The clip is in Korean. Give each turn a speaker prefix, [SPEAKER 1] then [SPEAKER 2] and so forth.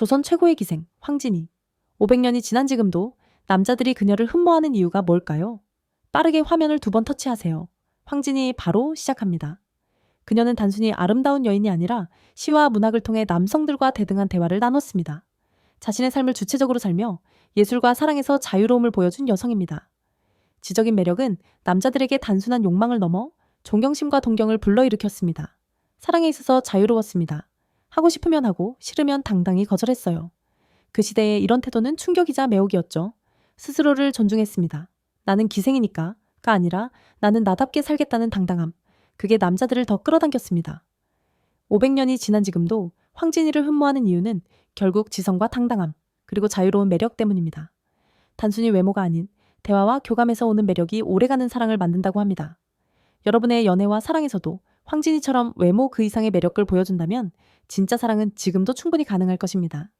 [SPEAKER 1] 조선 최고의 기생 황진이. 500년이 지난 지금도 남자들이 그녀를 흠모하는 이유가 뭘까요? 빠르게 화면을 두 번 터치하세요. 황진이 바로 시작합니다. 그녀는 단순히 아름다운 여인이 아니라 시와 문학을 통해 남성들과 대등한 대화를 나눴습니다. 자신의 삶을 주체적으로 살며 예술과 사랑에서 자유로움을 보여준 여성입니다. 지적인 매력은 남자들에게 단순한 욕망을 넘어 존경심과 동경을 불러일으켰습니다. 사랑에 있어서 자유로웠습니다. 하고 싶으면 하고 싫으면 당당히 거절했어요. 그 시대에 이런 태도는 충격이자 매혹이었죠. 스스로를 존중했습니다. 나는 기생이니까가 아니라 나는 나답게 살겠다는 당당함. 그게 남자들을 더 끌어당겼습니다. 500년이 지난 지금도 황진이를 흠모하는 이유는 결국 지성과 당당함, 그리고 자유로운 매력 때문입니다. 단순히 외모가 아닌 대화와 교감에서 오는 매력이 오래가는 사랑을 만든다고 합니다. 여러분의 연애와 사랑에서도 황진이처럼 외모 그 이상의 매력을 보여준다면 진짜 사랑은 지금도 충분히 가능할 것입니다.